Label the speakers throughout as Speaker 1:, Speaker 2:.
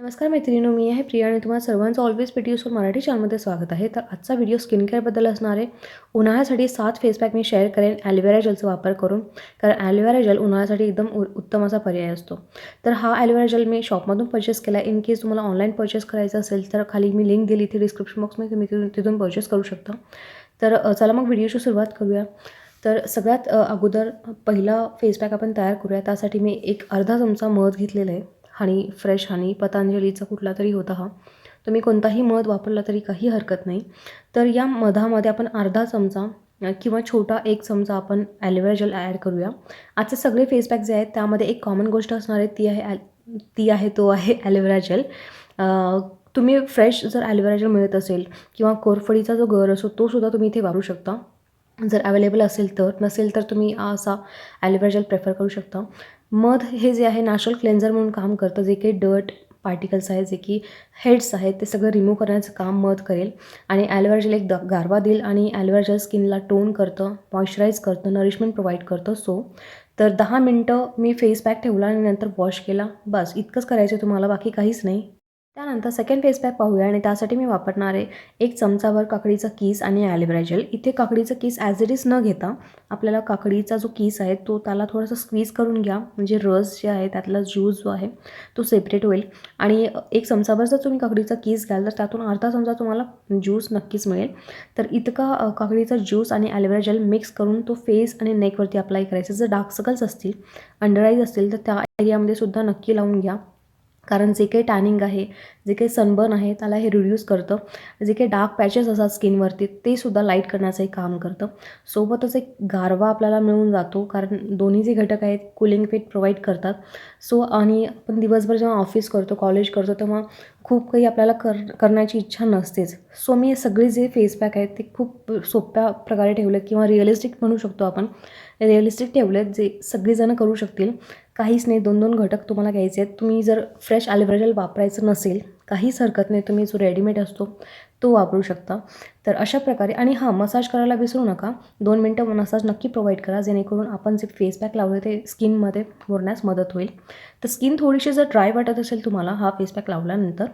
Speaker 1: नमस्कार मैत्रिणीनो मी आहे प्रिया आणि तुम्हाला सर्वांचं ऑलवेज पी टी यूसवर मराठी चॅनलमध्ये स्वागत आहे. तर आजचा व्हिडिओ स्किन केअरबद्दल असणार आहे. उन्हाळ्यासाठी सात फेस पॅक मी शेअर करेन ॲलोवेरा जेलचा वापर करून. कारण ॲलोवेरा जेल उन्हाळ्यासाठी एकदम उ उत्तम असा पर्याय असतो. तर हा ॲलोवेरा जेल मी शॉपमधून परचेस केला इन केस तुम्हाला ऑनलाईन परचेस करायचं असेल तर खाली मी लिंक दिली इथे डिस्क्रिप्शन बॉक्समध्ये तुम्ही तिथून तिथून परचेस करू शकता. तर चला मग व्हिडिओची सुरुवात करूया. तर सगळ्यात अगोदर पहिला फेस पॅक आपण तयार करूया. त्यासाठी मी एक अर्धा चमचा मध घेतलेला आहे. हनी फ्रेश हनी पतंजलीचा कुठला तरी होता हा. तुम्ही कोणताही मध वापरला तरी काही हरकत नाही. तर या मधामध्ये आपण अर्धा चमचा किंवा छोटा एक चमचा आपण ॲलोवेरा जेल ॲड करूया. आजचे सगळे फेस पॅक जे आहेत त्यामध्ये एक कॉमन गोष्ट असणार आहे ती आहे ॲल ती आहे तो आहे ॲलोवेरा जेल तुम्ही फ्रेश जर ॲलोवेरा जेल मिळत असेल किंवा कोरफडीचा जो गर असतो तो सुद्धा तुम्ही इथे वापरू शकता. जर अवेलेबल असेल तर नसेल तर तुम्ही असा ॲलोवेरा जेल प्रेफर करू शकता. मध हे जे आहे नॅचरल क्लेन्झर म्हणून काम करतं जे काही डर्ट पार्टिकल्स आहेत जे की हेड्स आहेत ते सगळं रिमूव्ह करण्याचं काम मध करेल. आणि ॲलोवेरा एक द गारवा देईल आणि ॲलोवेरा जेल स्किनला टोन करतं मॉइश्चराईज करतं नरिशमेंट प्रोव्हाइड करतं. सो तर दहा मिनटं मी फेस पॅक ठेवला आणि नंतर वॉश केला. बस इतकंच करायचं आहे तुम्हाला बाकी काहीच नाही. त्यानंतर सेकंड फेस पॅक पाहूया आणि त्यासाठी मी वापरणारे एक चमचाभर काकडीचा किस आणि ॲलोवेरा जेल इथे काकडीचं किस ॲज इट इज न घेता आपल्याला काकडीचा जो किस आहे तो त्याला थोडासा स्क्वीज करून घ्या. म्हणजे रस जे आहे त्यातला ज्यूस जो आहे तो सेपरेट होईल. आणि एक चमचाभर जर तुम्ही काकडीचा किस घ्याल तर त्यातून अर्धा चमचा तुम्हाला ज्यूस नक्कीच मिळेल. तर इतका काकडीचा ज्यूस आणि ॲलोवेरा जेल मिक्स करून तो फेस आणि नेकवरती अप्लाय करायचा. जर डार्क सर्कल्स असतील अंडर आईज असतील तर त्या एरियामध्ये सुद्धा नक्की लावून घ्या. कारण जे काही टॅनिंग आहे जे काही सनबर्न आहे त्याला हे रिड्यूस करतं. जे काही डार्क पॅचेस असतात स्किनवरती ते सुद्धा लाइट करण्याचंही काम करतं. सोबतच एक गारवा आपल्याला मिळून जातो कारण दोन्ही जे घटक आहेत कुलिंग फिट प्रोव्हाइड करतात. सो आणि आपण दिवसभर जेव्हा ऑफिस करतो कॉलेज करतो तेव्हा खूप काही आपल्याला कर करण्याची इच्छा नसतेच. सो मी सगळे जे फेसपॅक आहेत ते खूप सोप्या प्रकारे ठेवलेत किंवा रिअलिस्टिक म्हणू शकतो आपण. रिअलिस्टिक ठेवलेत जे सगळेजणं करू शकतील. काहीच नाही दोन दोन घटक तुम्हाला घ्यायचे आहेत. तुम्ही जर फ्रेश ॲलोवेरा जेल वापरायचं नसेल काहीच हरकत नाही. तुम्ही जो रेडीमेड असतो तो वापरू शकता. तर अशा प्रकारे आणि हां मसाज करायला विसरू नका. दोन मिनटं मसाज नक्की प्रोव्हाइड करा जेणेकरून आपण जे फेस पॅक लावले ते स्किनमध्ये मुरण्यास मदत होईल. तर स्किन थोडीशी जर ड्राय वाटत असेल तुम्हाला हा फेस पॅक लावल्यानंतर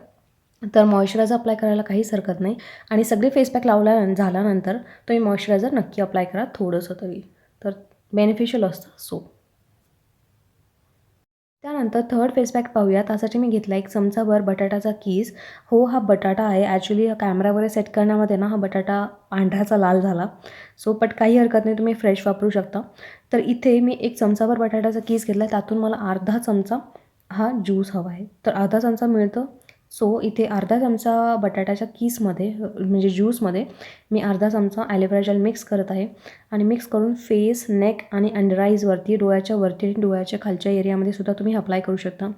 Speaker 1: तर मॉइश्चरायझर अप्लाय करायला काहीच हरकत नाही. आणि सगळे फेस पॅक लावल्या झाल्यानंतर तुम्ही मॉइश्चरायझर नक्की अप्लाय करा थोडंसं तरी. तर बेनिफिशियल असतं सो त्यानंतर थर्ड फेस पॅक पाहूया. त्यासाठी मी घेतला एक चमचाभर बटाटाचा कीस. हो हा बटाटा आहे. ॲक्च्युली कॅमेरा वगैरे सेट करण्यामध्ये ना हा बटाटा पांढऱ्याचा लाल झाला. सो बट काही हरकत नाही. तुम्ही फ्रेश वापरू शकता. तर इथे मी एक चमचाभर बटाट्याचा कीस घेतला त्यातून मला अर्धा चमचा हा ज्यूस हवा आहे. तर अर्धा चमचा मिळतं. सो इथे अर्धा चमचा बटाट्याच्या कीसमध्ये म्हणजे ज्यूसमध्ये मी अर्धा चमचा ॲलोवेरा जेल मिक्स करत आहे. आणि मिक्स करून फेस नेक आणि अंडर आईजवरती डोळ्याच्या वरती आणि डोळ्याच्या खालच्या एरियामध्ये सुद्धा तुम्ही अप्लाय करू शकता.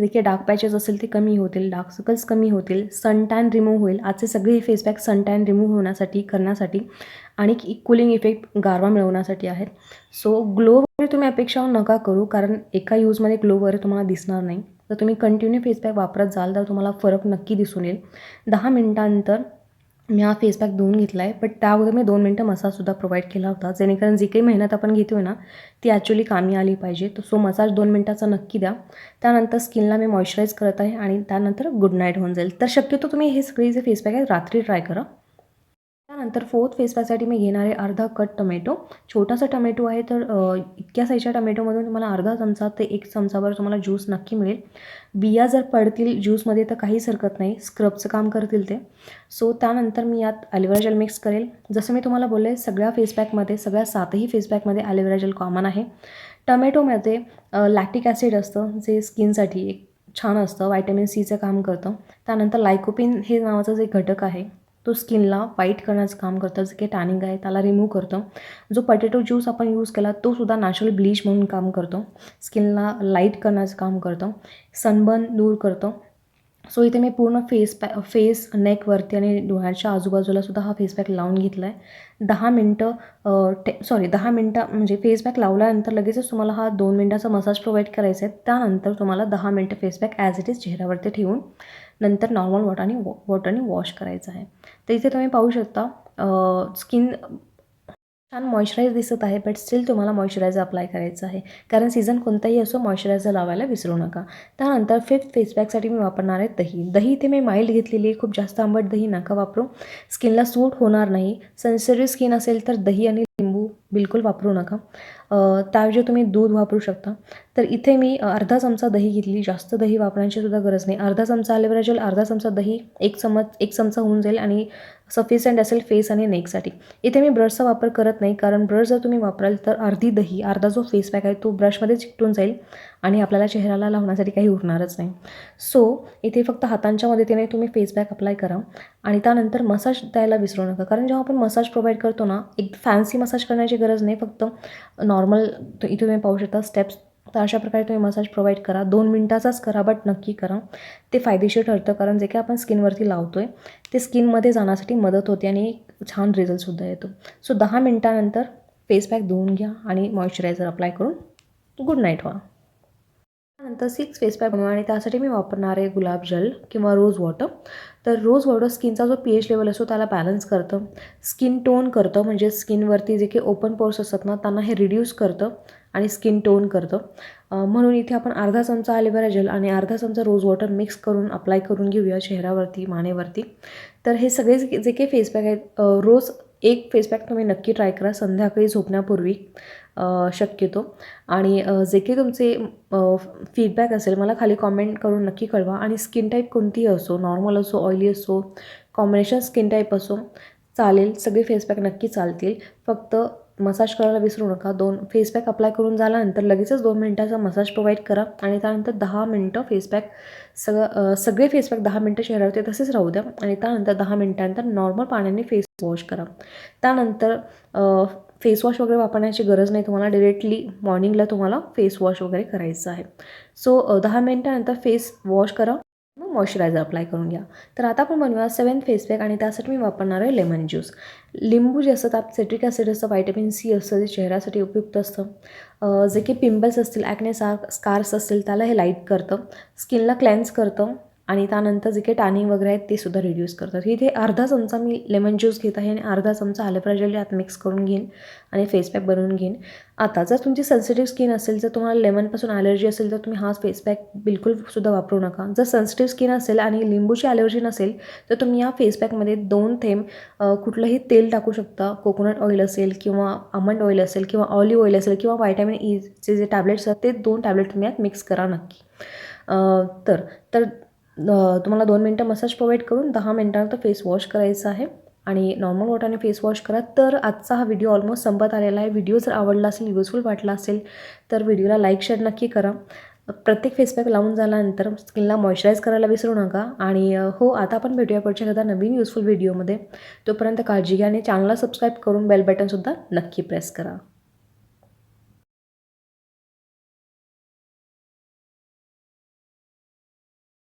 Speaker 1: जे की डार्क पॅचेस असेल ते कमी होतील डार्क सर्कल्स कमी होतील सनटॅन रिमूव्ह होईल. आजचे सगळे फेसपॅक सनटॅन रिमूव्ह होण्यासाठी करण्यासाठी आणि कुलिंग इफेक्ट गारवा मिळवण्यासाठी आहेत. सो ग्लो वगैरे तुम्ही अपेक्षा नका करू कारण एका यूजमध्ये ग्लो वगैरे तुम्हाला दिसणार नाही. तर तुम्ही कंटिन्यू फेसपॅक वापरत जाल तर तुम्हाला फरक नक्की दिसून येईल. दहा मिनटानंतर मी हा फेस पॅक धुवून घेतला आहे बट त्या अगोदर मी दोन मिनटं मसाजसुद्धा प्रोव्हाइड केला होता. जेणेकरून जी काही मेहनत आपण घेतो आहे ना ती ॲक्च्युली कामी आली पाहिजे. तर सो मसाज दोन मिनटाचा नक्की द्या. त्यानंतर स्किनला मी मॉइश्चराईज करत आहे आणि त्यानंतर गुड नाईट होऊन जाईल. तर शक्यतो तुम्ही हे सगळे जे फेस पॅक रात्री ट्राय करा. त्यानंतर फोर्थ फेसपॅकसाठी मी घेणार आहे अर्धा कट टमॅटो छोटासा टमॅटो आहे तर इतक्या साईजच्या टमॅटोमधून तुम्हाला अर्धा चमचा ते एक चमचावर तुम्हाला ज्यूस नक्की मिळेल. बिया जर पडतील ज्यूसमध्ये तर काहीच हरकत नाही. स्क्रबचं काम करतील ते. सो त्यानंतर मी यात ॲलोवेरा जेल मिक्स करेल. जसं मी तुम्हाला बोलले सगळ्या फेस पॅकमध्ये सगळ्या सातही फेस पॅकमध्ये ॲलोवेरा जेल कॉमन आहे. टमॅटोमध्ये लॅक्टिक ॲसिड असतं जे स्किनसाठी एक छान असतं व्हायटॅमिन सीचं काम करतं. त्यानंतर लायकोपिन हे नावाचं जे घटक आहे तो स्किनला वाईट करण्याचं काम करतं जे काही टॅनिंग आहे त्याला रिमूव्ह करतं. जो पटॅटो ज्यूस आपण यूज केला तो सुद्धा नॅचरल ब्लीच म्हणून काम करतो. स्किनला लाइट करण्याचं काम करतं. सनबर्न दूर करतं. सो इथे मी पूर्ण फेस पॅ फेस नेकवरती आणि डोळ्याच्या आजूबाजूला सुद्धा हा फेस पॅक लावून घेतला आहे दहा मिनटं टे सॉरी दहा मिनटं म्हणजे फेस पॅक लावल्यानंतर लगेचच तुम्हाला हा दोन मिनटाचा मसाज प्रोव्हाइड करायचा आहे. त्यानंतर तुम्हाला दहा मिनटं face pack as it is चेहऱ्यावरती ठेवून नंतर नॉर्मल वॉटरने वॉ वॉटरने वॉश करायचं आहे. तर इथे तुम्ही पाहू शकता स्किन छान मॉइश्चराईज दिसत आहे बट स्टील तुम्हाला मॉइश्चरायझर अप्लाय करायचं आहे. कारण सीझन कोणताही असो मॉइश्चरायझर लावायला विसरू नका. त्यानंतर फिफ्थ फेसपॅकसाठी मी वापरणार आहे दही. दही इथे मी माइल्ड घेतलेली आहे खूप जास्त आंबट दही नका वापरू. स्किनला सूट होणार नाही. सेन्सिटिव्ह स्किन असेल तर दही आणि लिंबू बिलकुल वापरू नका. त्याऐवजी तुम्ही दूध वापरू शकता. तर इथे मी अर्धा चमचा दही घेतली. जास्त दही वापरण्याची सुद्धा गरज नाही. अर्धा चमचा ॲलोवेरा जेल अर्धा चमचा दही एक चमच एक चमचा होऊन जाईल आणि सफिशियंट असेल फेस आणि नेकसाठी इथे मी ब्रशचा वापर करत नाही कारण ब्रश जर तुम्ही वापराल तर अर्धी दही अर्धा जो फेस पॅक आहे तो ब्रशमध्ये चिकटून जाईल आणि आपल्याला चेहऱ्याला लावण्यासाठी काही उरणारच नाही. सो इथे फक्त हातांच्या मदतीने तुम्ही फेस पॅक अप्लाय करा आणि त्यानंतर मसाज द्यायला विसरू नका. कारण जेव्हा आपण मसाज प्रोव्हाइड करतो ना एक फॅन्सी मसाज करण्याची गरज नाही. फक्त नॉर्मल नॉर्मल इथे तुम्ही पाहू शकता स्टेप्स तर अशा प्रकारे तुम्ही मसाज प्रोव्हाइड करा. दोन मिनटाचाच करा बट नक्की करा. ते फायदेशीर ठरतं कारण जे काही आपण स्किनवरती लावतो आहे ते स्किनमध्ये जाण्यासाठी मदत होते आणि छान रिझल्टसुद्धा येतो. सो दहा मिनटानंतर फेस पॅक धुवून घ्या आणि मॉइश्चरायझर अप्लाय करून गुड नाईट व्हा. त्यानंतर सिक्स फेस पॅक बनवा आणि त्यासाठी मी वापरणार आहे गुलाब जल किंवा रोज वॉटर तर रोज वॉटर स्किनचा जो पी एच लेवल असतो त्याला बॅलन्स करतं. स्किन टोन करतं म्हणजे स्किनवरती जे काही ओपन पोर्स असतात ना त्यांना हे रिड्यूस करतं आणि स्किन टोन करतं. म्हणून इथे आपण अर्धा चमचा ॲलोवेरा जेल आणि अर्धा चमचा रोज वॉटर मिक्स करून अप्लाय करून घेऊया चेहऱ्यावरती मानेवरती. तर हे सगळे जे जे काही फेस पॅक आहेत रोज एक फेस पॅक तुम्ही नक्की ट्राय करा संध्याकाळी झोपण्यापूर्वी. शक्यतो. आणि जे काही तुमचे फीडबॅक असेल मला खाली कॉमेंट करून नक्की कळवा. आणि स्किन टाईप कोणतीही असो नॉर्मल असो ऑइली असो कॉम्बिनेशन स्किन टाईप असो चालेल. सगळे फेसपॅक नक्की चालतील. फक्त मसाज करायला विसरू नका. दोन फेसपॅक अप्लाय करून झाल्यानंतर लगेचच दोन मिनटाचा मसाज प्रोव्हाइड करा. आणि त्यानंतर दहा मिनटं फेसपॅक सगळं सगळे फेसपॅक दहा मिनटं चेहऱ्यावरती तसेच राहू द्या. आणि त्यानंतर दहा मिनटानंतर नॉर्मल पाण्याने फेस वॉश करा. त्यानंतर फेसवॉश वगैरे वापरण्याची गरज नाही. तुम्हाला डिरेक्टली मॉर्निंगला तुम्हाला फेसवॉश वगैरे करायचं आहे. सो दहा मिनटानंतर फेस वॉश करा. मग मॉइश्चरायझर अप्लाय करून घ्या. तर आता आपण बनवूया सेवन फेस पॅक आणि त्यासाठी मी वापरणार आहे लेमन ज्यूस लिंबू जे असतात त्यात सिट्रिक ॲसिड असतं व्हायटमिन सी असतं जे चेहऱ्यासाठी उपयुक्त असतं. जे की पिंपल्स असतील ॲक्ने सार स्कार्स असतील त्याला हे लाइट करतं. स्किनला क्लेन्स करतं. आणि त्यानंतर जे काही टॅनिंग वगैरे आहेत ते सुद्धा रिड्यूस करतात. इथे अर्धा चमचा मी लेमन ज्यूस घेत आहे आणि अर्धा चमचा ॲलोवेरा यात मिक्स करून घेईन आणि फेस पॅक बनवून घेईन. आता जर तुमची सेन्सिटिव्ह स्किन असेल जर तुम्हाला लेमनपासून ॲलर्जी असेल तर तुम्ही हा फेस पॅक बिलकुल सुद्धा वापरू नका. जर सेन्सिटिव्ह स्किन असेल आणि लिंबूची ॲलर्जी नसेल तर तुम्ही या फेस पॅकमध्ये दोन थेंब कुठलंही तेल टाकू शकता. कोकोनट ऑइल असेल किंवा आमंड ऑइल असेल किंवा ऑलिव्ह ऑइल असेल किंवा व्हायटॅमिन ईचे e जे टॅबलेट्स आहेत ते दोन टॅबलेट तुम्ही यात मिक्स करा नक्की. तर तर तुम्हाला दोन मिनटं मसाज प्रोव्हाइड करून दहा मिनटानंतर फेस वॉश करायचं आहे. आणि नॉर्मल वॉटरने फेस वॉश करा. तर आजचा हा व्हिडिओ ऑलमोस्ट संपत आलेला आहे. व्हिडिओ जर आवडला असेल युजफुल वाटला असेल तर व्हिडिओला लाईक शेअर नक्की करा. प्रत्येक फेसपॅक लावून झाल्यानंतर स्किनला मॉइश्चराईज करायला विसरू नका. आणि हो आता आपण भेटूया पुढच्या एखादा नवीन युजफुल व्हिडिओमध्ये तोपर्यंत काळजी घ्या आणि चॅनलला सबस्क्राईब करून बेल बटनसुद्धा नक्की प्रेस करा.